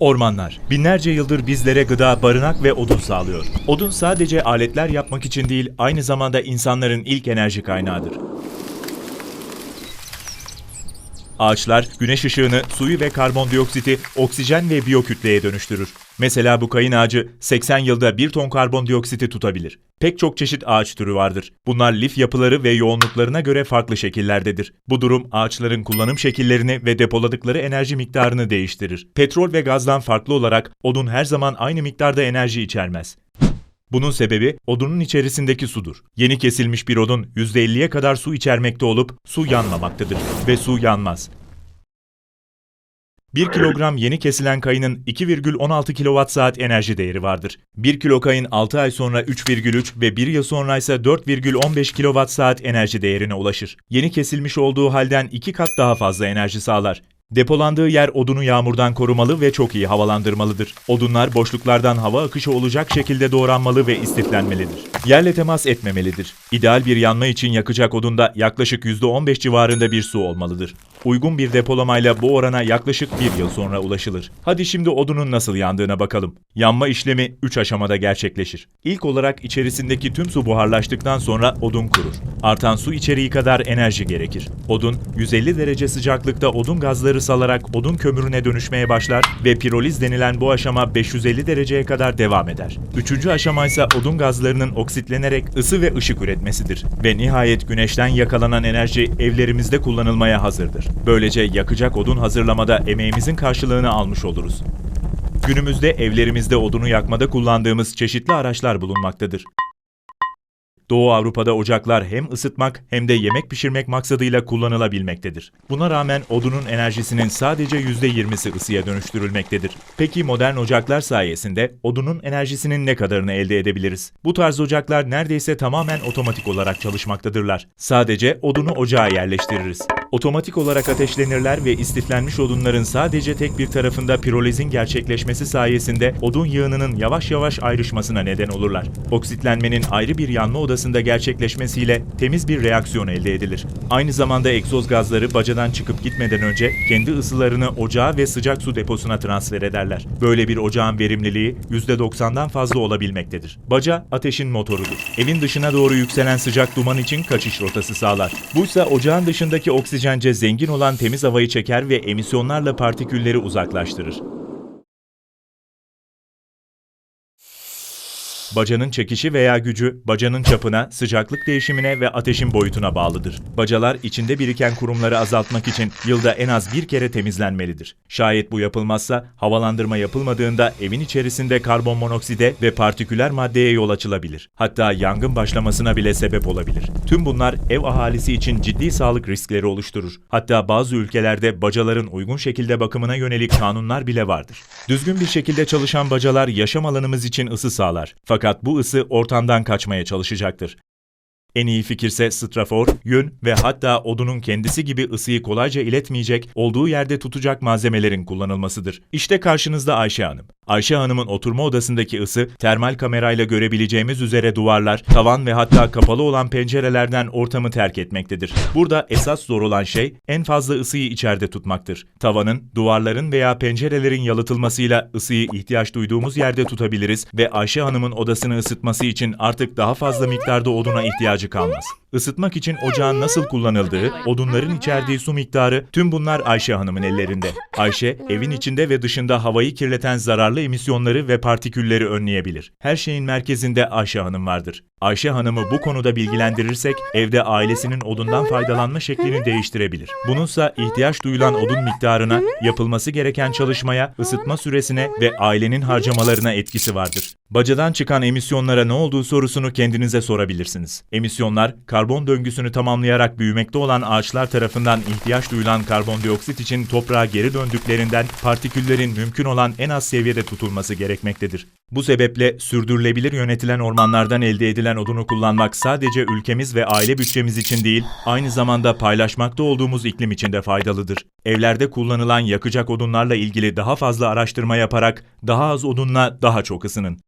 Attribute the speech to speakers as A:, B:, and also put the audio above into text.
A: Ormanlar, binlerce yıldır bizlere gıda, barınak ve odun sağlıyor. Odun sadece aletler yapmak için değil, aynı zamanda insanların ilk enerji kaynağıdır. Ağaçlar güneş ışığını, suyu ve karbondioksiti oksijen ve biyokütleye dönüştürür. Mesela bu kayın ağacı 80 yılda 1 ton karbondioksiti tutabilir. Pek çok çeşit ağaç türü vardır. Bunlar lif yapıları ve yoğunluklarına göre farklı şekillerdedir. Bu durum ağaçların kullanım şekillerini ve depoladıkları enerji miktarını değiştirir. Petrol ve gazdan farklı olarak odun her zaman aynı miktarda enerji içermez. Bunun sebebi odunun içerisindeki sudur. Yeni kesilmiş bir odun %50'ye kadar su içermekte olup su yanmamaktadır ve su yanmaz. 1 kilogram yeni kesilen kayının 2,16 kWh enerji değeri vardır. 1 kilo kayın 6 ay sonra 3,3 ve 1 yıl sonra ise 4,15 kWh enerji değerine ulaşır. Yeni kesilmiş olduğu halden 2 kat daha fazla enerji sağlar. Depolandığı yer odunu yağmurdan korumalı ve çok iyi havalandırmalıdır. Odunlar boşluklardan hava akışı olacak şekilde doğranmalı ve istiflenmelidir. Yerle temas etmemelidir. İdeal bir yanma için yakacak odunda yaklaşık %15 civarında bir su olmalıdır. Uygun bir depolamayla bu orana yaklaşık bir yıl sonra ulaşılır. Hadi şimdi odunun nasıl yandığına bakalım. Yanma işlemi 3 aşamada gerçekleşir. İlk olarak içerisindeki tüm su buharlaştıktan sonra odun kurur. Artan su içeriği kadar enerji gerekir. Odun 150 derece sıcaklıkta odun gazları salarak odun kömürüne dönüşmeye başlar ve piroliz denilen bu aşama 550 dereceye kadar devam eder. Üçüncü aşama ise odun gazlarının oksitlenerek ısı ve ışık üretmesidir. Ve nihayet güneşten yakalanan enerji evlerimizde kullanılmaya hazırdır. Böylece yakacak odun hazırlamada emeğimizin karşılığını almış oluruz. Günümüzde evlerimizde odunu yakmada kullandığımız çeşitli araçlar bulunmaktadır. Doğu Avrupa'da ocaklar hem ısıtmak hem de yemek pişirmek maksadıyla kullanılabilmektedir. Buna rağmen odunun enerjisinin sadece %20'si ısıya dönüştürülmektedir. Peki modern ocaklar sayesinde odunun enerjisinin ne kadarını elde edebiliriz? Bu tarz ocaklar neredeyse tamamen otomatik olarak çalışmaktadırlar. Sadece odunu ocağa yerleştiririz. Otomatik olarak ateşlenirler ve istiflenmiş odunların sadece tek bir tarafında pirolizin gerçekleşmesi sayesinde odun yığınının yavaş yavaş ayrışmasına neden olurlar. Oksitlenmenin ayrı bir yanma odasında gerçekleşmesiyle temiz bir reaksiyon elde edilir. Aynı zamanda egzoz gazları bacadan çıkıp gitmeden önce kendi ısılarını ocağa ve sıcak su deposuna transfer ederler. Böyle bir ocağın verimliliği %90'dan fazla olabilmektedir. Baca ateşin motorudur. Evin dışına doğru yükselen sıcak duman için kaçış rotası sağlar. Buysa ocağın dışındaki oksijence zengin olan temiz havayı çeker ve emisyonlarla partikülleri uzaklaştırır. Bacanın çekişi veya gücü, bacanın çapına, sıcaklık değişimine ve ateşin boyutuna bağlıdır. Bacalar içinde biriken kurumları azaltmak için yılda en az bir kere temizlenmelidir. Şayet bu yapılmazsa, havalandırma yapılmadığında evin içerisinde karbon monokside ve partiküler maddeye yol açılabilir. Hatta yangın başlamasına bile sebep olabilir. Tüm bunlar ev ahalisi için ciddi sağlık riskleri oluşturur. Hatta bazı ülkelerde bacaların uygun şekilde bakımına yönelik kanunlar bile vardır. Düzgün bir şekilde çalışan bacalar yaşam alanımız için ısı sağlar. Fakat bu ısı ortamdan kaçmaya çalışacaktır. En iyi fikirse strafor, yün ve hatta odunun kendisi gibi ısıyı kolayca iletmeyecek, olduğu yerde tutacak malzemelerin kullanılmasıdır. İşte karşınızda Ayşe Hanım. Ayşe Hanım'ın oturma odasındaki ısı, termal kamerayla görebileceğimiz üzere duvarlar, tavan ve hatta kapalı olan pencerelerden ortamı terk etmektedir. Burada esas zor olan şey, en fazla ısıyı içeride tutmaktır. Tavanın, duvarların veya pencerelerin yalıtılmasıyla ısıyı ihtiyaç duyduğumuz yerde tutabiliriz ve Ayşe Hanım'ın odasını ısıtması için artık daha fazla miktarda oduna ihtiyacı kalmaz. Isıtmak için ocağın nasıl kullanıldığı, odunların içerdiği su miktarı tüm bunlar Ayşe Hanım'ın ellerinde. Ayşe, evin içinde ve dışında havayı kirleten zararlı emisyonları ve partikülleri önleyebilir. Her şeyin merkezinde Ayşe Hanım vardır. Ayşe Hanım'ı bu konuda bilgilendirirsek, evde ailesinin odundan faydalanma şeklini değiştirebilir. Bununsa ihtiyaç duyulan odun miktarına, yapılması gereken çalışmaya, ısıtma süresine ve ailenin harcamalarına etkisi vardır. Bacadan çıkan emisyonlara ne olduğu sorusunu kendinize sorabilirsiniz. Emisyonlar, karbon döngüsünü tamamlayarak büyümekte olan ağaçlar tarafından ihtiyaç duyulan karbondioksit için toprağa geri döndüklerinden partiküllerin mümkün olan en az seviyede tutulması gerekmektedir. Bu sebeple sürdürülebilir yönetilen ormanlardan elde edilen odunu kullanmak sadece ülkemiz ve aile bütçemiz için değil, aynı zamanda paylaşmakta olduğumuz iklim için de faydalıdır. Evlerde kullanılan yakacak odunlarla ilgili daha fazla araştırma yaparak daha az odunla daha çok ısının.